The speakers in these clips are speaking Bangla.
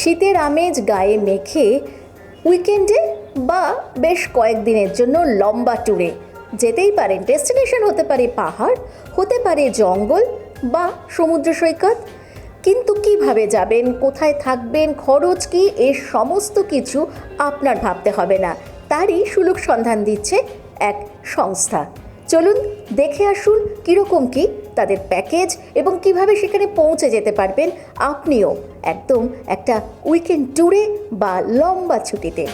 শীতের আমেজ গায়ে মেখে উইকেন্ডে বা বেশ কয়েকদিনের জন্য লম্বা ট্যুরে যেতেই পারেন ডেস্টিনেশন হতে পারে পাহাড়, হতে পারে জঙ্গল বা সমুদ্র সৈকত। কিন্তু কীভাবে যাবেন, কোথায় থাকবেন, খরচ কি এর সমস্ত কিছু আপনার ভাবতে হবে না। তারই সুলুক সন্ধান দিচ্ছে এক সংস্থা। চলুন দেখে আসুন কীরকম কি তাদের প্যাকেজ এবং কীভাবে সেখানে পৌঁছে যেতে পারবেন আপনিও একদম একটা উইকেন্ড ট্যুরে বা লম্বা ছুটিতে।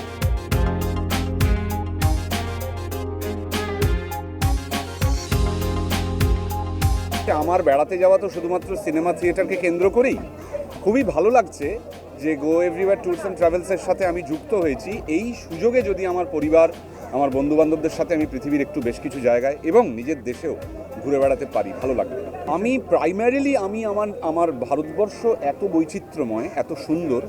আমার বেড়াতে যাওয়া তো শুধুমাত্র সিনেমা থিয়েটারকে কেন্দ্র করেই। খুবই ভালো লাগছে যে গো এভরিওয়ার ট্যুরস অ্যান্ড ট্রাভেলসের সাথে আমি যুক্ত হয়েছি। এই সুযোগে যদি আমার পরিবার আমার বন্ধু বান্ধবদের সাথে আমি পৃথিবীর একটু বেশ কিছু জায়গায় এবং নিজের দেশেও ঘুরে বেড়াতে পারি, ভালো লাগবে। আমি প্রাইমারিলি আমি আমার আমার ভারতবর্ষ এত বৈচিত্র্যময়, এত সুন্দর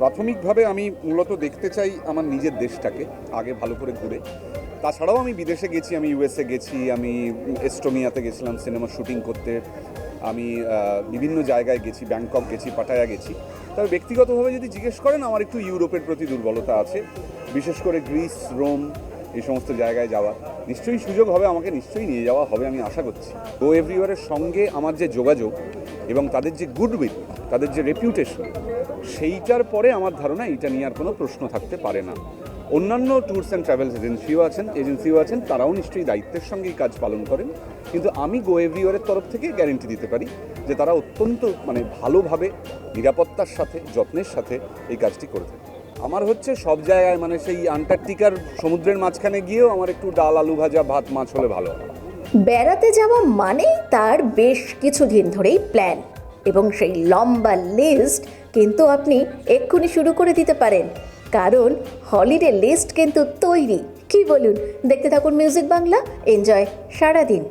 প্রাথমিকভাবে আমি মূলত দেখতে চাই আমার নিজের দেশটাকে, আগে ভালো করে ঘুরে। তাছাড়াও আমি বিদেশে গেছি, আমি ইউএসএ গেছি, আমি এস্টোমিয়াতে গেছিলাম সিনেমা শুটিং করতে। আমি বিভিন্ন জায়গায় গেছি, ব্যাংকক গেছি, পাটায়া গেছি। তবে ব্যক্তিগতভাবে যদি জিজ্ঞেস করেন, আমার একটু ইউরোপের প্রতি দুর্বলতা আছে। বিশেষ করে গ্রিস, রোম, এই সমস্ত জায়গায় যাওয়া নিশ্চয়ই সুযোগ হবে, আমাকে নিশ্চয়ই নিয়ে যাওয়া হবে, আমি আশা করছি। গো এভরিওয়ারের সঙ্গে আমার যে যোগাযোগ এবং তাদের যে গুডউইল তাদের যে রেপিউটেশন সেইটার পরে আমার ধারণা, এটা নিয়ে আর কোনো প্রশ্ন থাকতে পারে না। অন্যান্য ট্যুরস অ্যান্ড ট্রাভেলস এজেন্সিও আছেন এজেন্সিও আছেন, তারাও নিশ্চয়ই দায়িত্বের সঙ্গেই কাজ পালন করেন। কিন্তু আমি গো এভরিওয়ারের তরফ থেকে গ্যারেন্টি দিতে পারি যে তারা অত্যন্ত মানে ভালোভাবে নিরাপত্তার সাথে, যত্নের সাথে এই কাজটি করে থাকে। আমার হচ্ছে সব জায়গায় মানে সেই আন্টার্কটিকার সমুদ্রের মাঝখানে গিয়েও আমার একটু ডাল, আলু ভাজা, ভাত, মাছ হলে ভালো বেড়াতে যাওয়া মানেই তার বেশ কিছুদিন ধরেই প্ল্যান এবং সেই লম্বা লিস্ট কিন্তু আপনি এক্ষুনি শুরু করে দিতে পারেন। কারণ হলিডে লিস্ট কিন্তু তৈরি। কি বলুন দেখতে থাকুন মিউজিক বাংলা এনজয় সারাদিন।